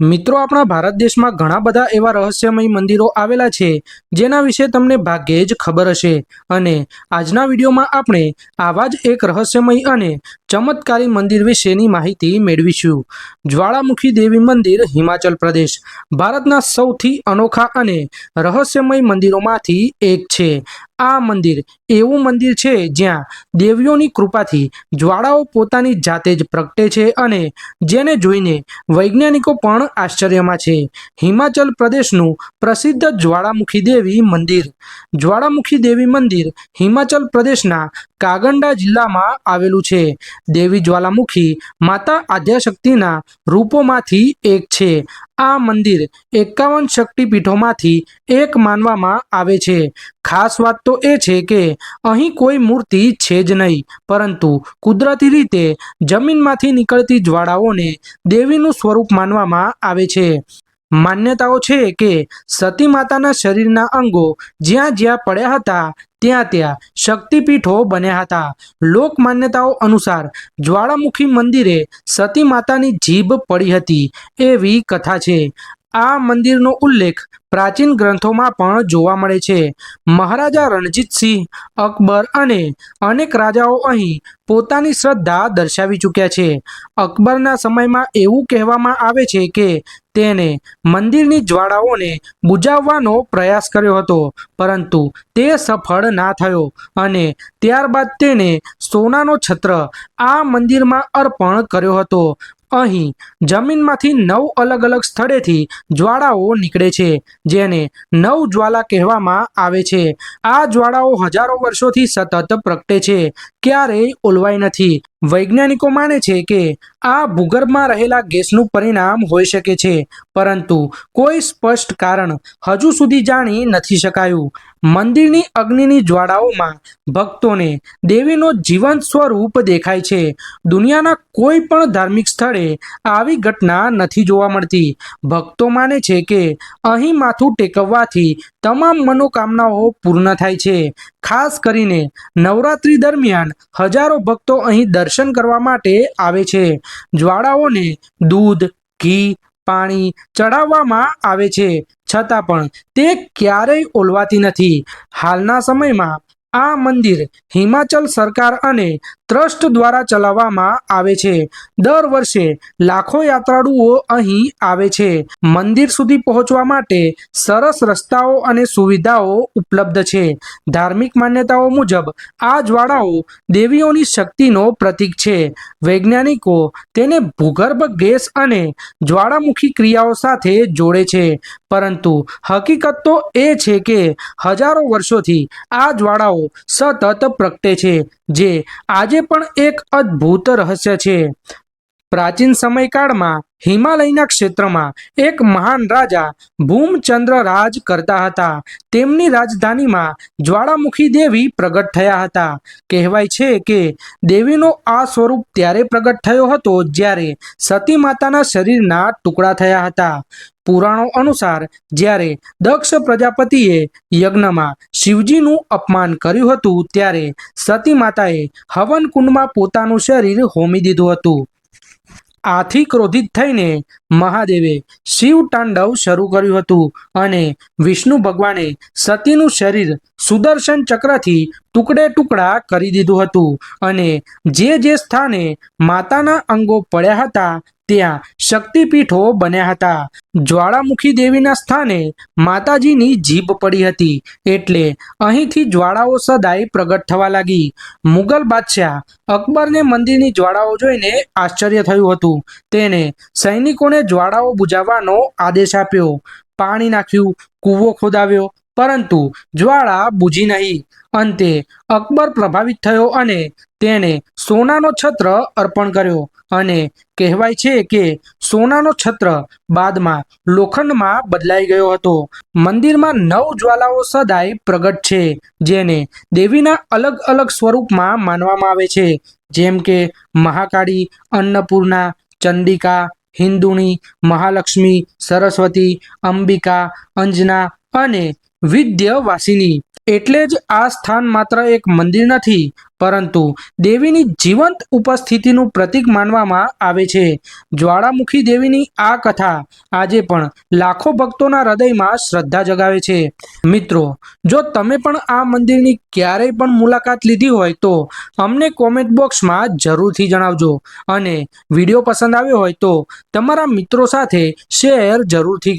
મિત્રો, આપણા ભારત દેશમાં ઘણા બધા એવા રહસ્યમય મંદિરો આવેલા છે, જેના વિશે તમને ભાગ્યે જ ખબર હશે. અને આજના વિડીયોમાં આપણે આવા જ એક રહસ્યમય અને ચમત્કારી મંદિર વિશેની માહિતી મેળવીશું. જ્વાળામુખી દેવી મંદિર હિમાચલ પ્રદેશ, ભારતના સૌથી અનોખા અને રહસ્યમય મંદિરોમાંથી એક છે. આ મંદિર એવું મંદિર છે જ્યાં દેવીઓની કૃપાથી જ્વાળાઓ પોતાની જાતે જ પ્રગટે છે અને જેને જોઈને વૈજ્ઞાનિકો પણ આશ્ચર્યમાં છે. હિમાચલ પ્રદેશનું પ્રસિદ્ધ જ્વાળામુખી દેવી મંદિર. જ્વાળામુખી દેવી મંદિર હિમાચલ પ્રદેશના કાગંડા જિલ્લામાં આવેલું છે. દેવી જ્વાલામુખી માતા આદ્યાશક્તિના રૂપોમાંથી એક છે. આ મંદિર એકાવન શક્તિપીઠોમાંથી એક માનવામાં આવે છે. ખાસ વાત તો એ છે કે અહીં કોઈ મૂર્તિ છે જ નહીં, પરંતુ કુદરતી રીતે જમીનમાંથી નીકળતી જ્વાળાઓને દેવીનું સ્વરૂપ માનવામાં આવે છે. માન્યતાઓ છે કે સતી માતાના શરીરના અંગો જ્યાં જ્યાં પડ્યા હતા, ત્યાં ત્યાં શક્તિપીઠો બન્યા હતા. લોક માન્યતાઓ અનુસાર જ્વાળામુખી મંદિરે સતી માતાની જીભ પડી હતી. એવી કથા છે. આ મંદિરનો ઉલ્લેખ પ્રાચીન ગ્રંથોમાં પણ જોવા મળે છે. મહારાજા રણજીતસિંહ અકબર અને અનેક રાજાઓ અહીં પોતાની શ્રદ્ધા દર્શાવી ચૂક્યા છે. અકબરના સમયમાં એવું કહેવામાં આવે છે કે તેને મંદિરની જ્વાળાઓને બુજાવવાનો પ્રયાસ કર્યો હતો, પરંતુ તે સફળ ના થયો અને ત્યારબાદ તેને સોનાનો છત્ર આ મંદિરમાં અર્પણ કર્યો હતો. અહીં જમીનમાંથી નવ અલગ અલગ સ્થળેથી જ્વાળાઓ નીકળે છે, જેને નવ જ્વાલા કહેવામાં આવે છે. આ જ્વાળાઓ હજારો વર્ષોથી સતત પ્રગટે છે, ક્યારેય ઓલવાય નથી. વૈજ્ઞાનિકો માને છે કે આ ભૂગર્ભમાં રહેલા ગેસનું પરિણામ હોઈ શકે છે, પરંતુ કોઈ સ્પષ્ટ કારણ હજુ સુધી જાણી નથી શકાયું. મંદિરની અગ્નિની જ્વાળાઓમાં ભક્તોને દેવીનો જીવંત સ્વરૂપ દેખાય છે. દુનિયાના કોઈ પણ ધાર્મિક સ્થળે આવી ઘટના નથી જોવા મળતી. ભક્તો માને છે કે અહીં માથું ટેકવવાથી તમામ મનોકામનાઓ પૂર્ણ થાય છે. ખાસ કરીને નવરાત્રી દરમિયાન હજારો ભક્તો અહીં દર્શન કરવા માટે આવે છે. જ્વાળાઓને દૂધ, ઘી, પાણી ચડાવવામાં આવે છે. છતાં પણ તે ક્યારેય ઓલવાતી નથી. હાલના સમયમાં આ મંદિર હિમાચલ સરકાર અને ટ્રસ્ટ દ્વારા ચલાવવામાં આવે છે. દર વર્ષે લાખો યાત્રાળુઓ અહીં આવે છે. મંદિર સુધી પહોંચવા માટે સરસ રસ્તાઓ અને સુવિધાઓ ઉપલબ્ધ છે. ધાર્મિક માન્યતાઓ મુજબ આ જ્વાળાઓ દેવીઓની શક્તિનો પ્રતીક છે. વૈજ્ઞાનિકો તેને ભૂગર્ભ ગેસ અને જ્વાળામુખી ક્રિયાઓ સાથે જોડે છે. પરંતુ હકીકત તો એ છે કે હજારો વર્ષોથી આ જ્વાળાઓ સતત પ્રગટે છે. જે આજે પણ એક અદ્ભુત રહસ્ય છે. પ્રાચીન સમયકાળમાં હિમાલયના ક્ષેત્રમાં એક મહાન રાજા ભૂમચંદ્ર રાજ કરતા હતા. તેમની રાજધાનીમાં જ્વાળામુખી દેવી પ્રગટ થયા હતા. કહેવાય છે કે દેવીનો આ સ્વરૂપ ત્યારે પ્રગટ થયો હતો જ્યારે સતી માતાના શરીરના ટુકડા થયા હતા. પુરાણો અનુસાર જ્યારે દક્ષ પ્રજાપતિએ યજ્ઞમાં શિવજીનું અપમાન કર્યું હતું ત્યારે સતી માતાએ હવન કુંડમાં પોતાનું શરીર હોમી દીધું હતું. આથી ક્રોધિત થઈને મહાદેવે શિવ તાંડવ શરૂ કર્યું હતું અને વિષ્ણુ ભગવાને સતીનું શરીર સુદર્શન ચક્રથી ટુકડે ટુકડા કરી દીધું હતું અને જે જે સ્થાને માતાના અંગો પડ્યા હતા ત્યાં શક્તિપીઠો બન્યા હતા. જ્વાળામુખી દેવીના સ્થાને માતાજીની જીભ પડી હતી. એટલે અહીંથી જ્વાળાઓ સદાય પ્રગટ થવા લાગી. મુગલ બાદશાહ અકબરને મંદિરની જ્વાળાઓ જોઈને આશ્ચર્ય થયું હતું. તેને સૈનિકોને જ્વાળાઓ બુજાવવાનો આદેશ આપ્યો. પાણી નાખ્યું, કૂવો ખોદાવ્યો, પરંતુ જ્વાળા બુજી નહીં. અંતે અકબર પ્રભાવિત થયો અને તેને સોનાનો છત્ર અર્પણ કર્યો અને કહેવાય છે કે સોનાનો છત્ર બાદમાં લોખંડમાં બદલાઈ ગયો હતો. મંદિરમાં નવ જ્વાલાઓ સદાય પ્રગટ છે, જેને દેવીના અલગ અલગ સ્વરૂપમાં માનવામાં આવે છે. જેમ કે મહાકાળી, અન્નપૂર્ણા, ચંડિકા, હિન્દુણી, મહાલક્ષ્મી, સરસ્વતી, અંબિકા, અંજના અને વિદ્યવાસિની. એટલે જ આ સ્થાન માત્ર એક મંદિર નથી, પરંતુ દેવીની જીવંત ઉપસ્થિતિનું પ્રતીક માનવામાં આવે છે. જ્વાળામુખી દેવીની આ કથા આજે પણ લાખો ભક્તોના હૃદયમાં શ્રદ્ધા જગાવે છે. મિત્રો, જો તમે પણ આ મંદિરની ક્યારેય પણ મુલાકાત લીધી હોય તો અમને કોમેન્ટ બોક્સમાં જરૂરથી જણાવજો. અને વીડિયો પસંદ આવ્યો હોય તો તમારા મિત્રો સાથે શેર જરૂરથી